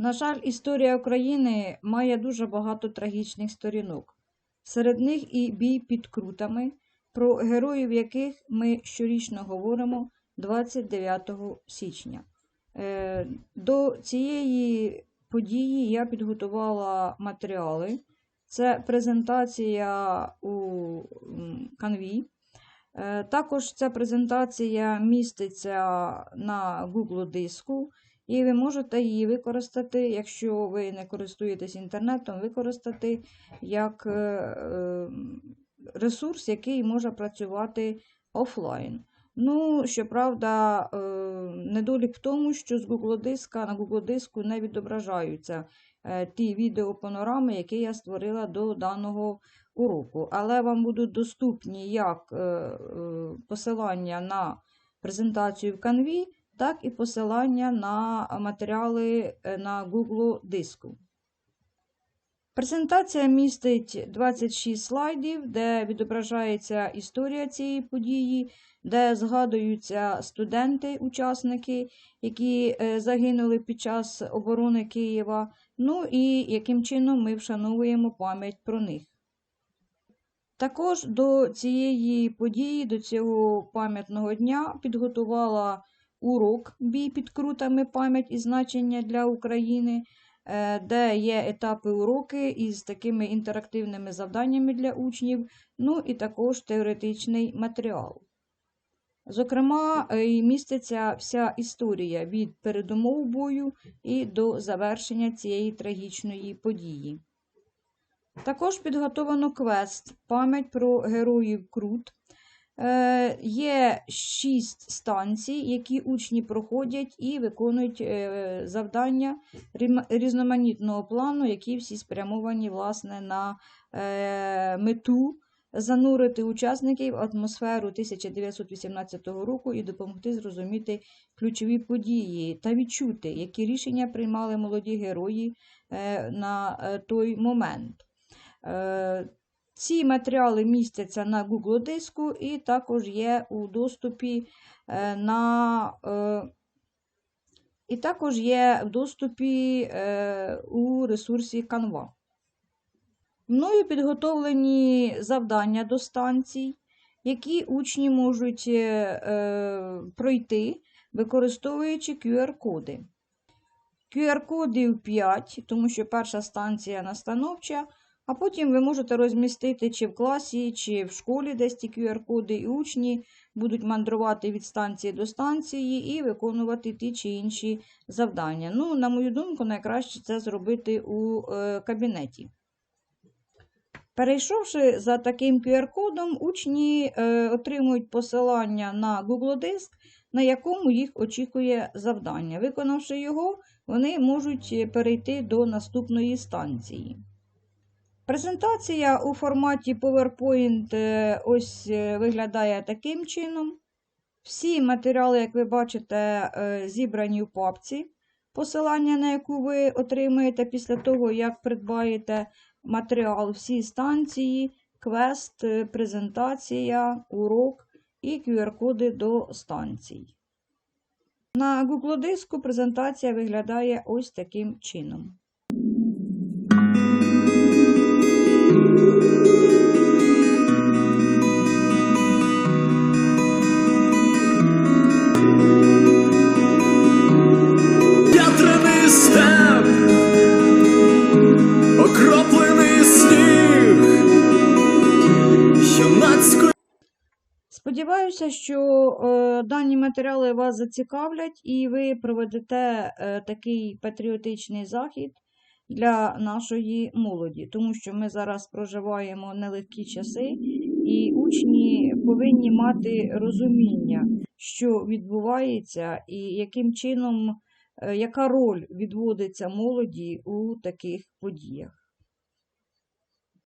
На жаль, історія України має дуже багато трагічних сторінок. Серед них і бій під крутами, про героїв яких ми щорічно говоримо 29 січня. Е, До цієї події я підготувала матеріали. Це презентація у канві. Е, Також ця презентація міститься на Google диску, і ви можете її використати, якщо ви не користуєтесь інтернетом, використати як е, е, ресурс, який може працювати офлайн. Ну, щоправда, е, недолік в тому, що з Google диска на Google диску не відображаються ті відеопанорами, які я створила до даного уроку. Але вам будуть доступні як посилання на презентацію в Canvі, так і посилання на матеріали е, на Google диску. Презентація містить 26 слайдів, де відображається історія цієї події, де згадуються студенти-учасники, які е, загинули під час оборони Києва, ну і яким чином ми вшановуємо пам'ять про них. Також до цієї події, до цього пам'ятного дня підготувала урок бій під крутами пам'ять і значення для України, е, де є етапи уроки із такими інтерактивними завданнями для учнів, ну і також теоретичний матеріал. Зокрема, е, міститься вся історія від передумов бою і до завершення цієї трагічної події. Також підготовлено квест Пам'ять про героїв Крут. Е, Є шість станцій, які учні проходять і виконують е, завдання різноманітного плану, які всі спрямовані власне, на е, мету занурити учасників в атмосферу 1918 року і допомогти зрозуміти ключові події та відчути, які рішення приймали молоді герої на той момент. Ці матеріали містяться на Google диску і також є у доступі е, на е, і також є в доступі е, у ресурсі Canva. Мною підготовлені завдання до станцій, які учні можуть пройти, використовуючи QR-коди. QR-кодів 5, тому що перша станція настановча, а потім ви можете розмістити чи в класі, чи в школі десь ті QR-коди, і учні будуть мандрувати від станції до станції і виконувати ті чи інші завдання. Ну, на мою думку, найкраще це зробити у е, кабінеті. Перейшовши за таким QR-кодом, учні е, отримують посилання на Google Диск, на якому їх очікує завдання. Виконавши його, вони можуть перейти до наступної станції. Презентація у форматі PowerPoint е, ось е, виглядає таким чином. Всі матеріали, як ви бачите, е, зібрані в папці, посилання на яку ви отримаєте після того, як придбаєте матеріал, всі станції, квест, презентація, урок і QR-коди до станцій. На Google диску презентація виглядає ось таким чином. Сподіваюся, що е, дані матеріали вас зацікавлять і ви проведете е, такий патріотичний захід для нашої молоді, тому що ми зараз проживаємо нелегкі часи, і учні повинні мати розуміння, що відбувається, і яким чином, е, яка роль відводиться молоді у таких подіях.